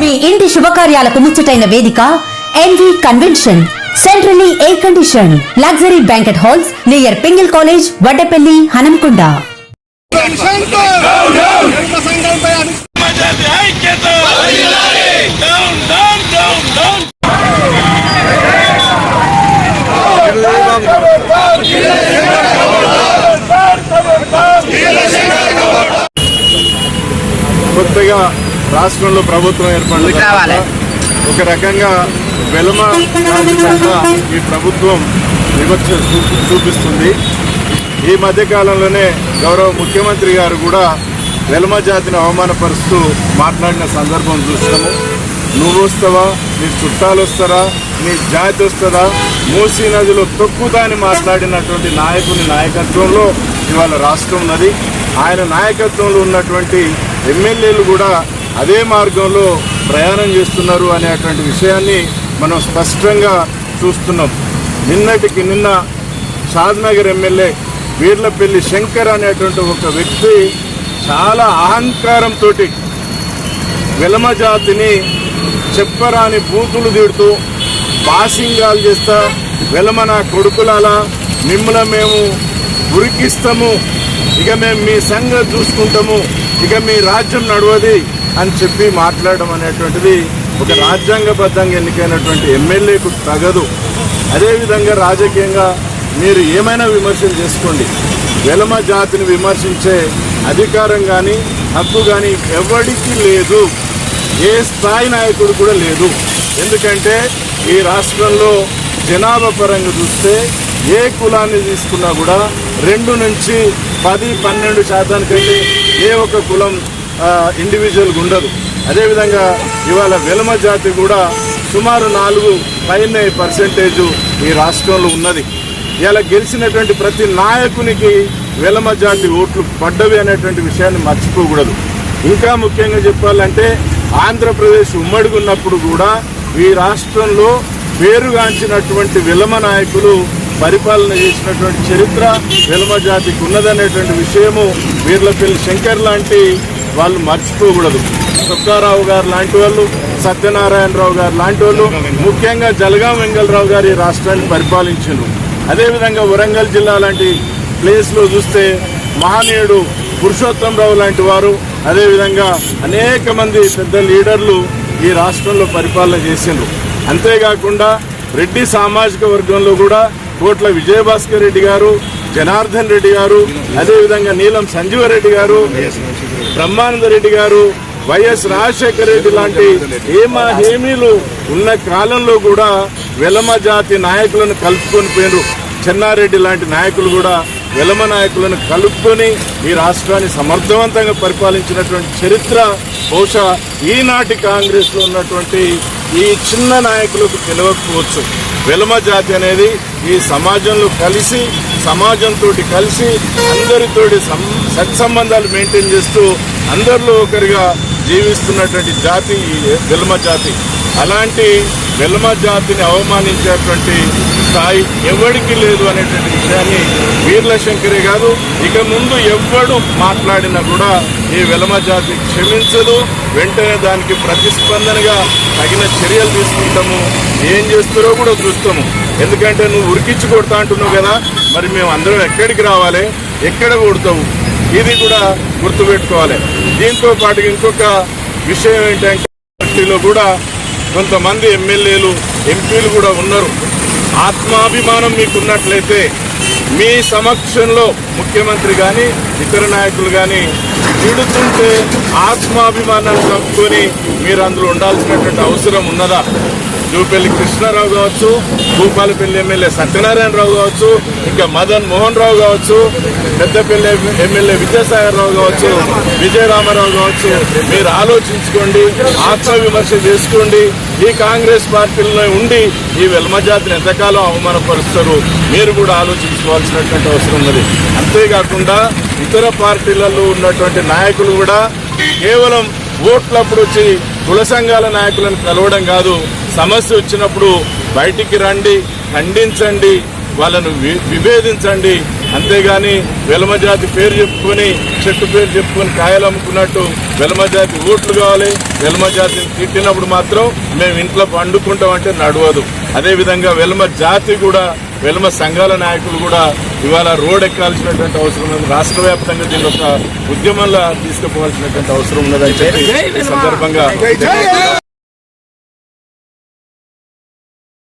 మీ ఇంటి శుభకార్యాలకు ముచ్చటైన వేదిక NV convention centrally air condition luxury banquet halls near Pingle college Vaddepally Hanamkonda కొత్తగా రాష్ట్రంలో ప్రభుత్వం ఏర్పడింది రావాలి. ఒక రకంగా వెలమ ఈ ప్రభుత్వం వివక్ష చూపిస్తుంది. ఈ మధ్య కాలంలోనే గౌరవ ముఖ్యమంత్రి గారు కూడా వెలమ జాతిని అవమానపరుస్తూ మాట్లాడిన సందర్భం చూస్తాము నువ్వు వస్తావా? నీ చుట్టాలు వస్తారా? నీ జాతి వస్తుందా? మూసీ నదిలో తొక్కుతా అని మాట్లాడినటువంటి నాయకుని నాయకత్వంలో ఇవాళ రాష్ట్రం ఉన్నది. ఆయన నాయకత్వంలో ఉన్నటువంటి ఎమ్మెల్యేలు కూడా అదే మార్గంలో ప్రయాణం చేస్తున్నారు అనేటువంటి విషయాన్ని మనం స్పష్టంగా చూస్తున్నాం. నిన్నటికి నిన్న షాద్నగర్ ఎమ్మెల్యే వీర్లపల్లి శంకర్ అనేటువంటి ఒక వ్యక్తి చాలా అహంకారంతో వెలమ జాతిని చెప్పరాని బూతులు తిడుతూ బాసింగాలు చేస్తా వెలమ నా కొడుకులాలా మిమ్మల్ని మేము ఉరికిస్తాము ఇక మేము మీ సంగతి చూసుకుంటాము ఇక మీ రాజ్యం నడవది. అని చెప్పి మాట్లాడడం అనేటువంటిది ఒక రాజ్యాంగబద్ధంగా ఎన్నికైనటువంటి ఎమ్మెల్యేకు తగదు. అదేవిధంగా రాజకీయంగా మీరు ఏమైనా విమర్శలు చేసుకోండి. వెలమ జాతిని విమర్శించే అధికారం కానీ హక్కు కానీ ఎవరికి లేదు. ఏ స్థాయి నాయకుడు కూడా లేదు. ఎందుకంటే ఈ రాష్ట్రంలో జనాభా పరంగా చూస్తే ఏ కులాన్ని తీసుకున్నా కూడా రెండు నుంచి పది పన్నెండు శాతానికంటే ఏ ఒక్క కులం ఇండివిజువల్గా ఉండదు. అదేవిధంగా ఇవాళ వెలమ జాతి కూడా సుమారు నాలుగు పైన పర్సెంటేజ్ ఈ రాష్ట్రంలో ఉన్నది. ఇలా గెలిచినటువంటి ప్రతి నాయకునికి వెలమ జాతి ఓట్లు పడ్డవి అనేటువంటి విషయాన్ని మర్చిపోకూడదు. ఇంకా ముఖ్యంగా చెప్పాలంటే ఆంధ్రప్రదేశ్ ఉమ్మడిగా ఉన్నప్పుడు కూడా ఈ రాష్ట్రంలో పేరుగాంచినటువంటి విలమ నాయకులు పరిపాలన చేసినటువంటి చరిత్ర విలమ జాతికి ఉన్నదనేటువంటి విషయము వీర్లపల్లి శంకర్ లాంటి వాళ్ళు మర్చిపోకూడదు. సుబ్బారావు గారు లాంటి వాళ్ళు సత్యనారాయణరావు గారు లాంటి వాళ్ళు ముఖ్యంగా జలగాం వెంగళరావు గారు ఈ రాష్ట్రాన్ని పరిపాలించారు. అదేవిధంగా వరంగల్ జిల్లా లాంటి ప్లేస్లో చూస్తే మహనీయుడు పురుషోత్తంరావు లాంటి వారు అదేవిధంగా అనేక మంది పెద్ద లీడర్లు ఈ రాష్ట్రంలో పరిపాలన చేసిండ్రు. అంతేకాకుండా రెడ్డి సామాజిక వర్గంలో కూడా కోట్ల విజయభాస్కర్ రెడ్డి గారు జనార్దన్ రెడ్డి గారు అదేవిధంగా నీలం సంజీవరెడ్డి గారు బ్రహ్మానంద రెడ్డి గారు వైఎస్ రాజశేఖర రెడ్డి లాంటి హేమ హేమీలు ఉన్న కాలంలో కూడా వెలమ జాతి నాయకులను కలుపుకొని పోయినరు. చెన్నారెడ్డి లాంటి నాయకులు కూడా వెలమ నాయకులను కలుపుకొని ఈ రాష్ట్రాన్ని సమర్థవంతంగా పరిపాలించినటువంటి చరిత్ర బహుశా ఈనాటి కాంగ్రెస్లో ఉన్నటువంటి ఈ చిన్న నాయకులకు తెలియకపోవచ్చు వెలమ జాతి అనేది ఈ సమాజంలో కలిసి సమాజంతో కలిసి అందరితోటి సం సత్సంబంధాలు మెయింటైన్ చేస్తూ అందరిలో ఒకరిగా జీవిస్తున్నటువంటి జాతి వెల్మ జాతి. అలాంటి వెల్మ జాతిని అవమానించేటువంటి స్థాయి ఎవరికి లేదు అనేటువంటి విషయాన్ని వీర్ల శంకరే కాదు ఇక ముందు ఎవ్వడు మాట్లాడినా కూడా ఈ వెలమ జాతి క్షమించదు. వెంటనే దానికి ప్రతిస్పందనగా తగిన చర్యలు తీసుకుంటాము. ఏం చేస్తారో కూడా చూస్తాము. ఎందుకంటే నువ్వు ఉరికిచ్చి కొడతా అంటున్నావు కదా. మరి మేము అందరం ఎక్కడికి రావాలి? ఎక్కడ కొడతావు? ఇది కూడా గుర్తుపెట్టుకోవాలి. దీంతో పాటు ఇంకొక విషయం ఏంటంటే పార్టీలో కూడా కొంతమంది ఎమ్మెల్యేలు ఎంపీలు కూడా ఉన్నారు. ఆత్మాభిమానం మీకున్నట్లయితే మీ సమక్షంలో ముఖ్యమంత్రి కానీ ఇతర నాయకులు కానీ తిడుతుంటే ఆత్మాభిమానాన్ని చంపుకొని మీరు అందులో ఉండాల్సినటువంటి అవసరం ఉన్నదా? జూపల్లి కృష్ణారావు కావచ్చు భూపాలపల్లి ఎమ్మెల్యే సత్యనారాయణరావు కావచ్చు ఇంకా మదన్ మోహన్ రావు కావచ్చు పెద్దపల్లి ఎమ్మెల్యే విద్యాసాగర్ రావు కావచ్చు విజయరామారావు కావచ్చు మీరు ఆలోచించుకోండి ఆత్మవిమర్శ చేసుకోండి ఈ కాంగ్రెస్ పార్టీలో ఉండి ఈ వెల్మజాతిని ఎంతకాలం అవమానపరుస్తారు మీరు కూడా ఆలోచించుకోవాల్సినటువంటి అవసరం ఉన్నది. అంతేకాకుండా ఇతర పార్టీలలో ఉన్నటువంటి నాయకులు కూడా కేవలం ఓట్లప్పుడు వచ్చి కుల సంఘాల నాయకులను కలవడం కాదు. సమస్య వచ్చినప్పుడు బయటికి రండి ఖండించండి వాళ్ళను వి- విభేదించండి. అంతేగాని వెలమజాతి పేరు చెప్పుకొని చెట్టు పేరు చెప్పుకొని కాయలు అమ్ముకున్నట్టు వెలమ జాతి ఓట్లు కావాలి. వెలమజాతిని తిట్టినప్పుడు మాత్రం మేము ఇంట్లో పండుకుంటామంటే నడవదు. అదేవిధంగా వెలమ జాతి కూడా వెలమ సంఘాల నాయకులు కూడా ఇవాళ రోడ్ ఎక్కాల్సినటువంటి అవసరం ఉన్నది రాష్ట్ర వ్యాప్తంగా దీని ఒక ఉద్యమంలో తీసుకుపోవాల్సినటువంటి అవసరం ఉన్నదని చెప్పి ఈ సందర్భంగా